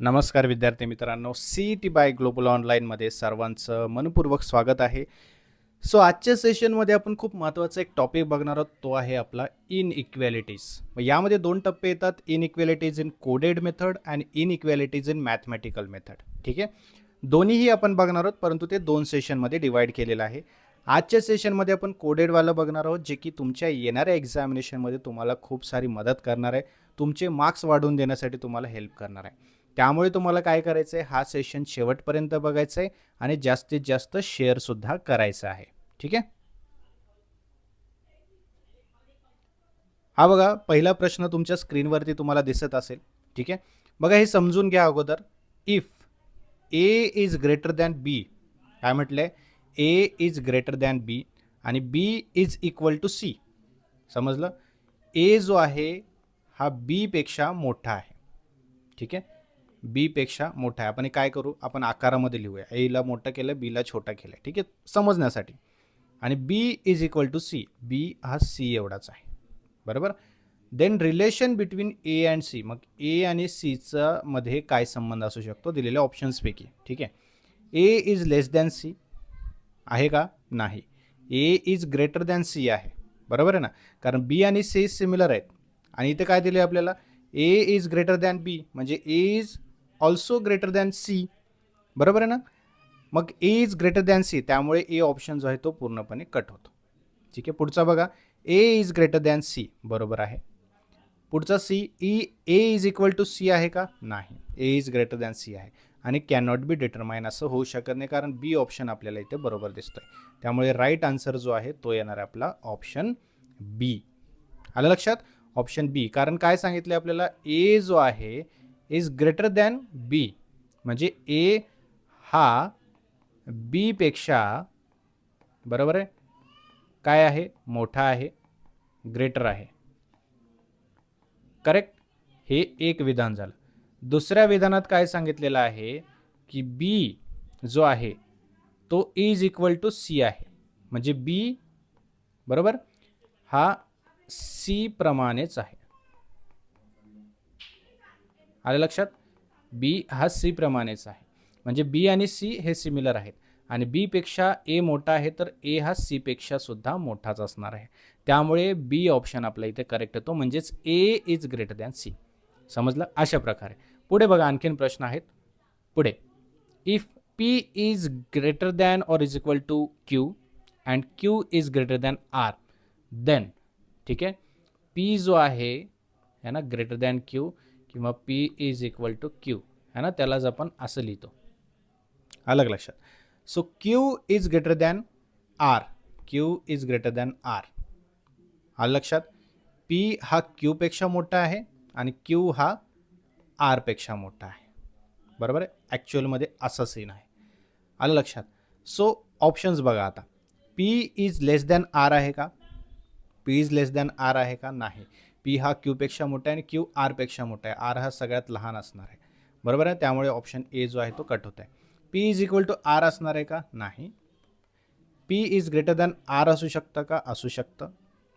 नमस्कार विद्यार्थी मित्रांनो सी टी बाय ग्लोबल ऑनलाईनमध्ये सर्वांचं मनपूर्वक स्वागत आहे. सो आजच्या सेशनमध्ये आपण खूप महत्त्वाचा एक टॉपिक बघणार आहोत तो आहे आपला इन इक्वॅलिटीज मग यामध्ये दोन टप्पे येतात inequalities in coded method आणि inequalities in mathematical method ठीक आहे? दोन्हीही आपण बघणार आहोत परंतु ते दोन सेशनमध्ये डिवाईड केलेलं आहे. आजच्या सेशनमध्ये आपण कोडेडवालं बघणार आहोत जे की तुमच्या येणाऱ्या एक्झामिनेशनमध्ये तुम्हाला खूप सारी मदत करणार आहे. तुमचे मार्क्स वाढवून देण्यासाठी तुम्हाला हेल्प करणार आहे. त्यामुळे तुम्हाला काय करायचं आहे हा सेशन शेवटपर्यंत बघायचं आहे आणि जास्तीत जास्त शेअरसुद्धा करायचा आहे. ठीक आहे? हा बघा पहिला प्रश्न तुमच्या स्क्रीनवरती तुम्हाला दिसत असेल. ठीक आहे? बघा हे समजून घ्या अगोदर. If A is greater than B काय म्हटलंय? A is greater than B आणि B is equal to C समजलं? ए जो आहे हा बीपेक्षा मोठा आहे. ठीक आहे? बीपेक्षा मोठा आहे. आपण काय करू? आपण आकारामध्ये लिहूया. एला मोठं केलं बीला छोटा केलं. ठीक आहे? समजण्यासाठी. आणि B is equal to C B हा सी एवढाच आहे. बरोबर? Then relation between A and C मग ए आणि सीचा मध्ये काय संबंध असू शकतो? दिलेल्या ऑप्शन्सपैकी ठीक आहे? A is less than C आहे का? नाही. A is greater than C आहे. बरोबर आहे ना? कारण बी आणि सी सिमिलर आहेत. आणि इथे काय दिले आपल्याला? A is greater than B म्हणजे A is also greater than C बरोबर आहे ना? मग A is greater than C त्यामुळे ए ऑप्शन जो आहे तो पूर्णपणे कट होतो. ठीक आहे? पुढचा बघा. A is greater than C बरोबर आहे. पुढचा C E A is equal to C आहे का? नाही. A is greater than C आहे. आणि कॅनॉट बी डिटरमाइन असं होऊ शकत नाही कारण बी ऑप्शन आपल्याला इथे बरोबर दिसतोय. त्यामुळे राईट आन्सर जो आहे तो येणार आहे आपला ऑप्शन बी आलं लक्षात? ऑप्शन बी कारण काय सांगितलं आपल्याला? ए जो आहे इज ग्रेटर दॅन बी म्हणजे ए हा बीपेक्षा बरोबर आहे? काय आहे? मोठा आहे. ग्रेटर आहे. करेक्ट हे एक विधान झालं. दुसऱ्या विधानात काय सांगितलेलं आहे? की बी जो आहे तो इज इक्वल टू सी आहे. म्हणजे बी बरोबर? हा सी प्रमाणेच आहे. आलं लक्षात? बी हा सी प्रमाणेच आहे. म्हणजे बी आणि सी हे सिमिलर आहेत. आणि बीपेक्षा ए मोठा आहे तर ए हा सीपेक्षा सुद्धा मोठाच असणार आहे. त्यामुळे बी ऑप्शन आपल्या इथे करेक्ट येतो. म्हणजेच A is greater than C समजलं? अशा प्रकारे. पुढे बघा आणखीन प्रश्न आहेत. पुढे. If P is greater than or is equal to Q and Q is greater than R then ठीक आहे? पी जो आहे है ना ग्रेटर दॅन क्यू किंवा P is equal to Q है ना? त्यालाच आपण असं लिहितो. अलग लक्षात? So Q is greater than R Q is greater than R हा लक्षात? पी हा क्यूपेक्षा मोठा आहे आणि क्यू हा आरपेक्षा मोठा आहे. बरोबर आहे? ॲक्च्युअलमध्ये असा सीन आहे. आलं लक्षात? सो ऑप्शन्स बघा आता. P is less than R आहे का? P is less than R आहे का? नाही. पी हा क्यूपेक्षा मोठा आहे आणि क्यू आरपेक्षा मोठा आहे. आर हा सगळ्यात लहान असणार आहे. बरोबर आहे? त्यामुळे ऑप्शन ए जो आहे तो कट होत आहे. P is equal to R असणार आहे का? नाही. P is greater than R असू शकतं का? असू शकतं.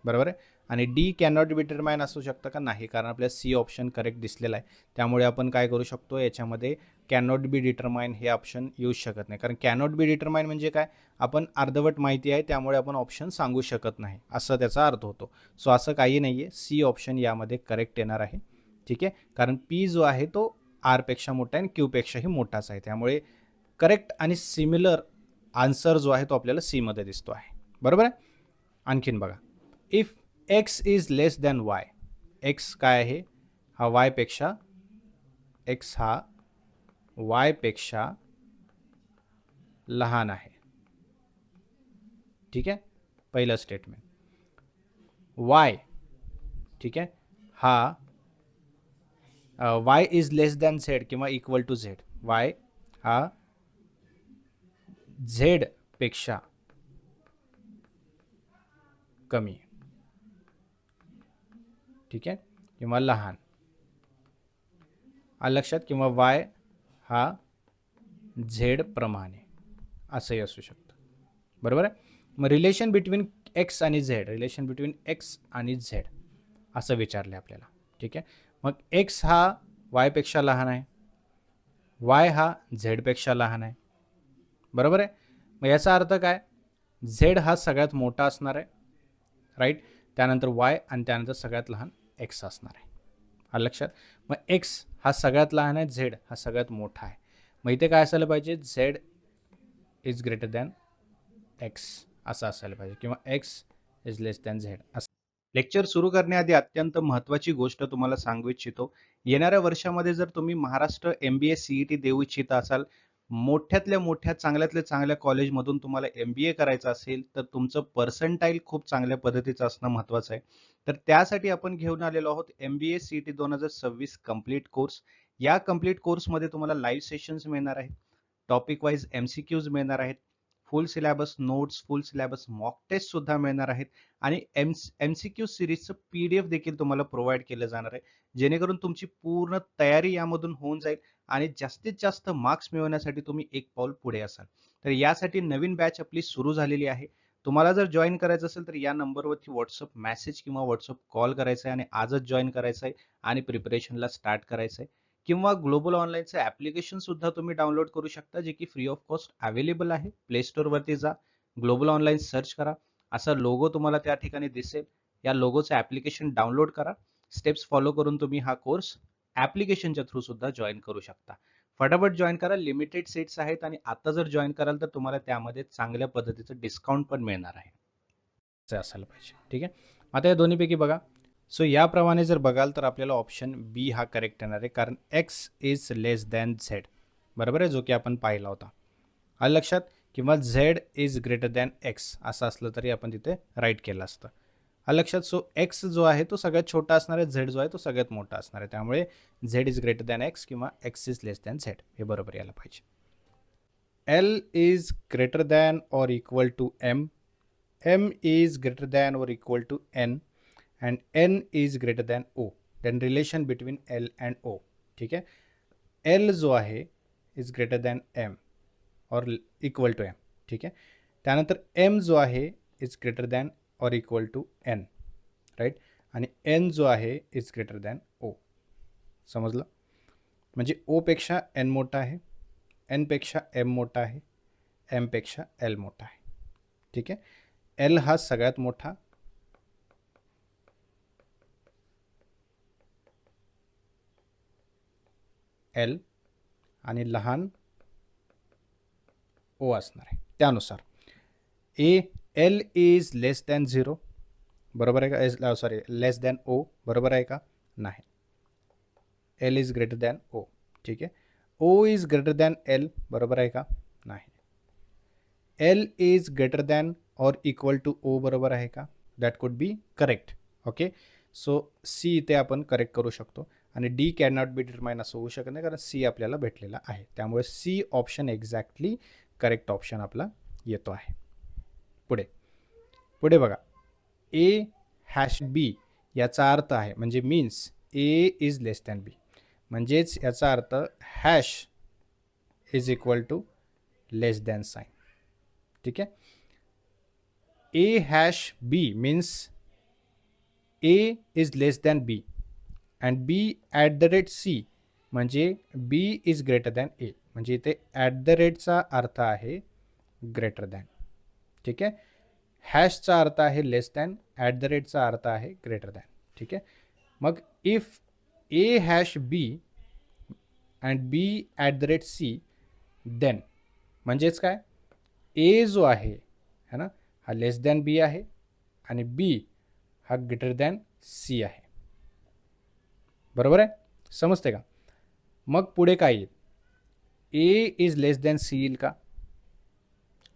बरोबर आहे? आणि डी कॅनॉट बी डिटरमाइन असू शकतं का? नाही. कारण आपल्या सी ऑप्शन करेक्ट दिसलेला आहे. त्यामुळे आपण काय करू शकतो? याच्यामध्ये कॅनॉट बी डिटरमाइन हे ऑप्शन येऊच शकत नाही. कारण कॅनॉट बी डिटरमाइन म्हणजे काय? आपण अर्धवट माहिती आहे त्यामुळे आपण ऑप्शन सांगू शकत नाही. असं त्याचा अर्थ होतो. सो असं काही नाही आहे सी ऑप्शन यामध्ये करेक्ट येणार आहे. ठीक आहे? कारण पी जो आहे तो आरपेक्षा मोठा आहे आणि क्यूपेक्षाही मोठाच आहे. त्यामुळे करेक्ट आणि सिमिलर आन्सर जो आहे तो आपल्याला सीमध्ये दिसतो आहे. बरोबर आहे? आणखीन बघा. If X is less than Y X काय आहे? हा वायपेक्षा एक्स हा वायपेक्षा लहान आहे. ठीक आहे? पहिलं स्टेटमेंट वाय ठीक आहे? हा Y is less than Z किंवा इक्वल टू झेड वाय हा झेडपेक्षा कमी ठीक आहे? किंवा लहान. आलं लक्षात? किंवा वाय हा झेड प्रमाणे असंही असू शकतं. बरोबर आहे? मग रिलेशन बिटवीन एक्स आणि झेड रिलेशन बिटवीन एक्स आणि झेड असं विचारलं आपल्याला. ठीक आहे? मग एक्स हा वायपेक्षा लहान आहे. वाय हा झेडपेक्षा लहान आहे. बरोबर आहे? मग याचा अर्थ काय? झेड हा सगळ्यात मोठा असणार आहे राईट त्यानंतर वाय आणि त्यानंतर सगळ्यात लहान एक्स असणार आहे. हा लक्षात. मग एक्स हा सगळ्यात लहान आहे झेड हा सगळ्यात मोठा आहे. मग इथे काय असायला पाहिजे? Z is greater than X असं असायला पाहिजे किंवा X is less than Z असं. लेक्चर सुरू करण्याआधी अत्यंत महत्त्वाची गोष्ट तुम्हाला सांगू इच्छितो. येणाऱ्या वर्षामध्ये जर तुम्ही Maharashtra M B A C E T देऊ इच्छित असाल मोठ्यातल्या मोठ्या चांगल्यातल्या चांगल्या कॉलेजमधून तुम्हाला एम बी ए करायचं असेल तर तुमचं पर्संटाईल खूप चांगल्या पद्धतीचं असणं महत्त्वाचं आहे. तर त्यासाठी आपण घेऊन आलेलो आहोत M B A C T दोन हजार सव्वीस कंप्लीट कोर्स या कंप्लीट कोर्समध्ये तुम्हाला लाईव्ह सेशन्स मिळणार आहेत. Topic wise M C Qs मिळणार आहेत. Full syllabus notes full syllabus mock test सुद्धा मिळणार आहेत. आणि एम एम सी क्यू सिरीजचं पी डी एफ देखील तुम्हाला प्रोव्हाइड केलं जाणार आहे. जेणेकरून तुमची पूर्ण तयारी यामधून होऊन जाईल. आणि जास्तीत जास्त मार्क्स मिळवण्यासाठी तुम्ही एक पाऊल पुढे असाल. तर यासाठी नवीन बॅच आपली सुरू झालेली आहे. तुम्हाला जर जॉईन करायचं असेल तर या नंबरवरती व्हॉट्सअप मेसेज किंवा व्हॉट्सअप कॉल करायचा आहे आणि आजच जॉईन करायचं आहे आणि प्रिपरेशनला स्टार्ट करायचं आहे. किंवा ग्लोबल ऑनलाईनचं ॲप्लिकेशन सुद्धा तुम्ही डाउनलोड करू शकता जे की फ्री ऑफ कॉस्ट अवेलेबल आहे. प्ले स्टोअरवरती जा ग्लोबल ऑनलाईन सर्च करा. असा लोगो तुम्हाला त्या ठिकाणी दिसेल. या लोगोचं ॲप्लिकेशन डाउनलोड करा. स्टेप्स फॉलो करून तुम्ही हा कोर्स ॲप्लिकेशनच्या थ्रू सुद्धा जॉईन करू शकता. फटाफट जॉईन करा. लिमिटेड सीट्स आहेत आणि आता जर जॉईन कराल तर तुम्हाला त्यामध्ये चांगल्या पद्धतीचं डिस्काउंट पण मिळणार आहे. असायला पाहिजे. ठीक आहे? आता या दोन्हीपैकी बघा. सो याप्रमाणे जर बघाल तर आपल्याला ऑप्शन बी हा करेक्ट येणार आहे. कारण X is less than Z बरोबर आहे? जो की आपण पाहिला होता. आलं लक्षात किंवा Z is greater than X असं असलं तरी आपण तिथे राईट केलं असतं. आलं लक्षात सो एक्स जो आहे तो सगळ्यात छोटा असणार आहे, झेड जो आहे तो सगळ्यात मोठा असणार आहे. त्यामुळे Z is greater than X किंवा X is less than Z. हे बरोबर यायला पाहिजे. L is greater than or equal to M. M is greater than or equal to N. And N is greater than O. Then relation between L and O. ठीक आहे? L जो आहे is greater than M or equal to M. ठीक आहे? त्यानंतर M जो आहे is greater than or equal to N right आणि एन जो आहे इज ग्रेटर दॅन ओ समजलं? म्हणजे ओपेक्षा एन मोठा आहे एनपेक्षा एम मोठा आहे एमपेक्षा एल मोठा आहे. ठीक आहे? एल हा सगळ्यात मोठा. एल आणि लहान ओ असणार आहे. त्यानुसार A L is less than zero बरोबर आहे का? S sorry less than O बरोबर आहे का? नाही. L is greater than O ठीक आहे? O is greater than L बरोबर आहे का? नाही. L is greater than or equal to O बरोबर आहे का? That could be correct okay so C इथे आपण करेक्ट करू शकतो. आणि D can not be determine असं होऊ शकत नाही कारण सी आपल्याला भेटलेला आहे. त्यामुळे C option exactly correct option आपला येतो आहे. पुढे. पुढे बघा. ए हॅश बी याचा अर्थ आहे म्हणजे means A is less than B म्हणजेच याचा अर्थ hash is equal to less than sign ठीक आहे? A hash B means A is less than B and B at the rate C म्हणजे B is greater than A म्हणजे इथे at the रेटचा अर्थ आहे ग्रेटर दॅन ठीक आहे हॅशचा अर्थ आहे लेस दॅन ॲट द रेटचा अर्थ आहे ग्रेटर दॅन ठीक आहे मग if A hash B and B at the rate C then म्हणजेच काय? ए जो आहे, है ना? हा लेस दॅन बी आहे आणि बी हा ग्रेटर दॅन सी आहे. बरोबर आहे? समजते का? मग पुढे काय येईल? A is less than C येईल का?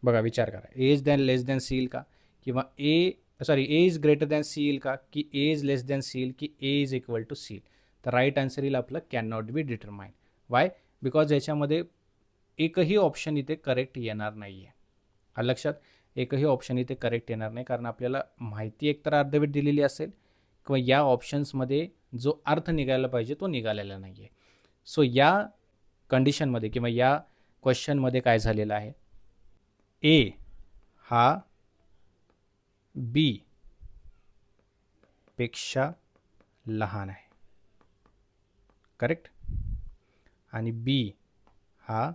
बघा विचार करा. A is than less than seal का? किंवा A sorry A is greater than C का? की ए इज लेस दॅन सील की ए इज इक्वल टू सील तर राईट आन्सर येईल आपलं can not be determine why because याच्यामध्ये एकही ऑप्शन इथे करेक्ट येणार नाही आहे हा लक्षात? एकही ऑप्शन इथे करेक्ट येणार नाही. कारण आपल्याला माहिती एकतर अर्धवीट दिलेली असेल किंवा या ऑप्शन्समध्ये जो अर्थ निघायला पाहिजे तो निघालेला नाही आहे सो या कंडिशनमध्ये किंवा या क्वेश्चनमध्ये काय झालेलं आहे? ए हा बी पेक्षा लहान आहे. करेक्ट आणि बी हा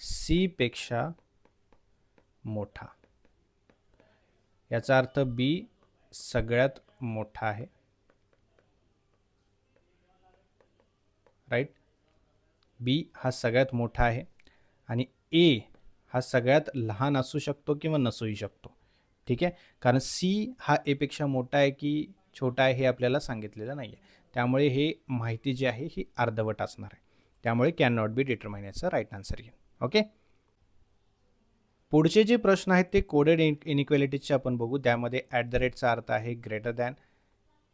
सीपेक्षा मोठा. याचा अर्थ बी सगळ्यात मोठा आहे. राईट बी हा सगळ्यात मोठा आहे. आणि ए हा सगळ्यात लहान असू शकतो किंवा नसूही शकतो. ठीक आहे? कारण सी हा एपेक्षा मोठा आहे की छोटा आहे हे आपल्याला सांगितलेलं नाही आहे त्यामुळे हे माहिती जी आहे ही अर्धवट असणार आहे. त्यामुळे कॅन नॉट बी डिटरमाइन याचा राईट आन्सर येईल ओके पुढचे जे प्रश्न आहेत ते कोडेड इन इनइक्वॅलिटीजचे आपण बघू. त्यामध्ये ॲट द रेटचा अर्थ आहे greater than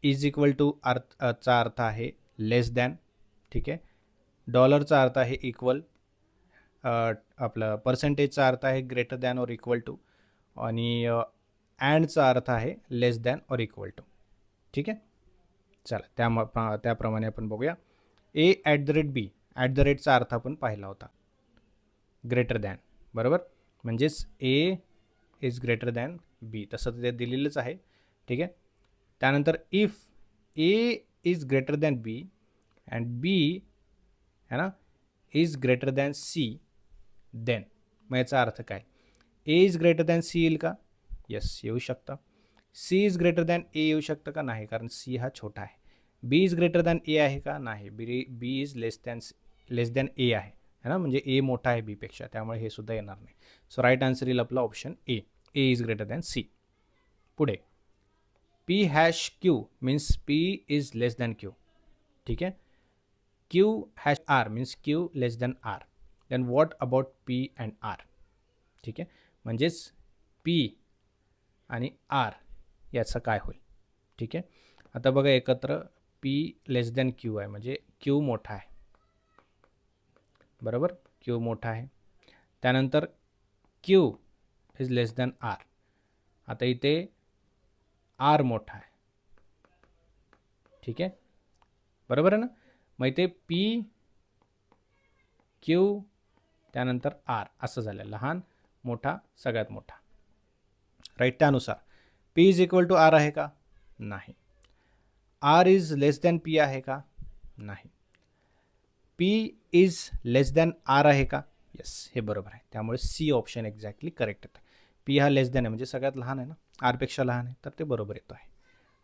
is equal to अर्थ चा अर्थ आहे लेस दॅन ठीक आहे? डॉलरचा अर्थ आहे इक्वल आपलं पर्सेंटेजचा अर्थ आहे greater than or equal to आणि अँडचा अर्थ आहे less than or equal to ठीक आहे? चला त्या त्याप्रमाणे आपण बघूया. A at the rate B at the रेटचा अर्थ आपण पाहिला होता. ग्रेटर दॅन बरोबर? म्हणजेच A is greater than B तसं ते दिलेलंच आहे. ठीक आहे? त्यानंतर if A is greater than B and B है ना is greater than C then मग याचा अर्थ काय? A is greater than C येईल का? येस येऊ शकतं. C is greater than A येऊ शकतं का? नाही, कारण सी हा छोटा आहे. B is greater than A आहे का? नाही. B B is less than less than A आहे. है ना? म्हणजे ए मोठा आहे बीपेक्षा त्यामुळे हे सुद्धा येणार नाही. सो राईट आन्सर येईल आपला option A A is greater than C पुढे. P hash Q means P is less than Q ठीक आहे? Q hash R means Q less than R then what about P and R? ठीक आहे? म्हणजेच P आणि R याचं काय होईल? ठीक आहे? आता बघा एकत्र पी लेस दॅन क्यू आहे म्हणजे क्यू मोठा आहे. बरोबर? क्यू मोठा आहे. त्यानंतर Q is less than R. आता इथे आर मोठा आहे. ठीक आहे? बरोबर आहे ना? मग इथे पी क्यू त्यानंतर आर असं झालं. लहान मोठा सगळ्यात मोठा. राईट त्यानुसार. P is equal to R आहे का? नाही. R is less than P आहे का? नाही. P is less than R आहे का? येस हे बरोबर आहे. त्यामुळे सी ऑप्शन एक्झॅक्टली करेक्ट येतं पी हा लेस दॅन आहे म्हणजे सगळ्यात लहान आहे ना? आरपेक्षा लहान आहे तर ते बरोबर येतो आहे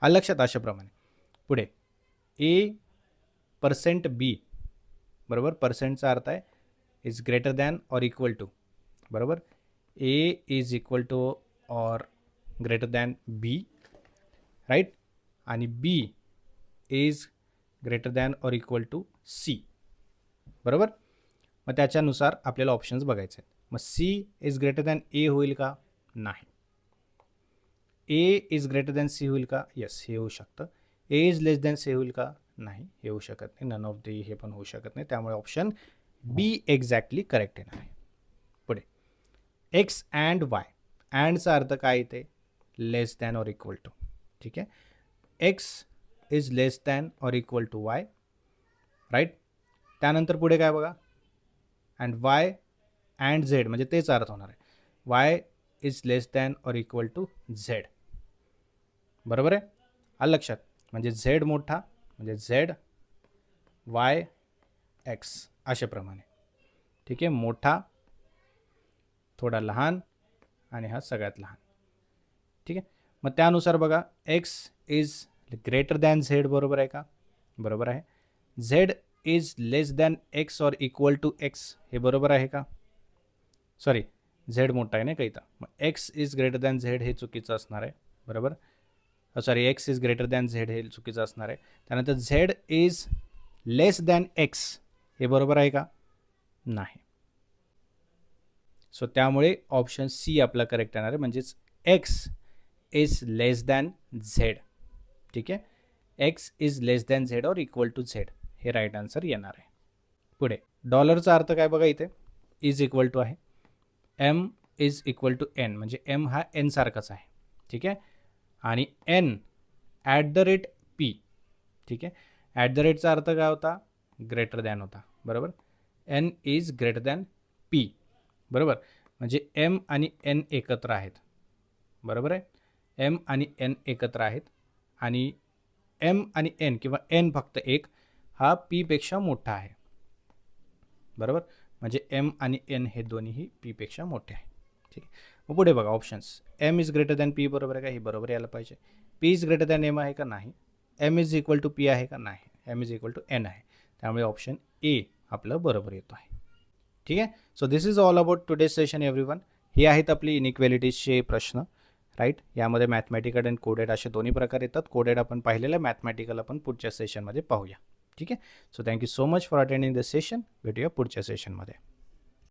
आ लक्षात अशाप्रमाणे. पुढे. ए पर्सेंट बी बरोबर? पर्सेंटचा अर्थ आहे is greater than or equal to बरोबर? A is equal to or greater than B right आणि B is greater than or equal to C बरोबर? मग त्याच्यानुसार आपल्याला ऑप्शन्स बघायचे आहेत. मग C is greater than A होईल का? नाही. A is greater than C होईल का? येस हे होऊ शकतं. A is less than C होईल का? नाही हे होऊ शकत नाही. नन ऑफ दी हे पण होऊ शकत नाही. त्यामुळे ऑप्शन बी एक्झॅक्टली करेक्ट येणार आहे. पुढे. X and Y. अँडचा अर्थ काय येते less than or equal to. ठीक आहे? X is less than or equal to Y. Right? त्यानंतर पुढे काय बघा? And Y and Z. म्हणजे तेच अर्थ होणार आहे. Y is less than or equal to Z. बरोबर आहे? आलं लक्षात? म्हणजे झेड मोठा म्हणजे झेड वाय एक्स. अशाप्रमाणे. ठीक आहे? मोठा थोडा लहान आणि हा सगळ्यात लहान. ठीक आहे? मग त्यानुसार बघा X is greater than Z बरोबर आहे का? बरोबर आहे. Z is less than X or equal to X हे बरोबर आहे का? सॉरी झेड मोठा आहे ना का इथं? मग X is greater than Z हे चुकीचं असणार आहे. बरोबर? Sorry X is greater than Z हे चुकीचं असणार आहे. त्यानंतर Z is less than X हे बरोबर आहे का? नाही. सो त्यामुळे ऑप्शन सी आपला करेक्ट येणार आहे म्हणजेच X is less than Z ठीक आहे? X is less than Z or equal to Z हे राईट आन्सर येणार आहे. पुढे. डॉलरचा अर्थ काय बघा इथे? इज इक्वल टू आहे. M is equal to N म्हणजे एम हा एन सारखाच आहे. ठीक आहे? आणि N at the rate P ठीक आहे? ॲट द रेटचा अर्थ काय होता? ग्रेटर दॅन होता. बरोबर? N is greater than P बरोबर? म्हणजे एम आणि एन एकत्र आहेत. बरोबर आहे? एम आणि एन एकत्र आहेत. आणि एम आणि एन किंवा एन फक्त एक हा पीपेक्षा मोठा आहे. बरोबर? म्हणजे एम आणि एन हे दोन्हीही पीपेक्षा मोठे आहे. ठीक आहे? मग पुढे बघा options M is greater than P बरोबर आहे का? ही बरोबर यायला पाहिजे. P is greater than M आहे का? नाही. M is equal to P आहे का? नाही. M is equal to N आहे. त्यामुळे ऑप्शन ए आपलं बरोबर येतो आहे. ठीक आहे? So this is all about today session everyone हे आहेत आपली इनइक्वेलिटीजचे प्रश्न राईट यामध्ये मॅथमॅटिकल अँड कोडेड असे दोन्ही प्रकार येतात. कोडेड आपण पाहिलेलं आहे मॅथमॅटिकल आपण पुढच्या सेशनमध्ये पाहूया. ठीक आहे? So thank you so much for attending the session भेटूया पुढच्या सेशनमध्ये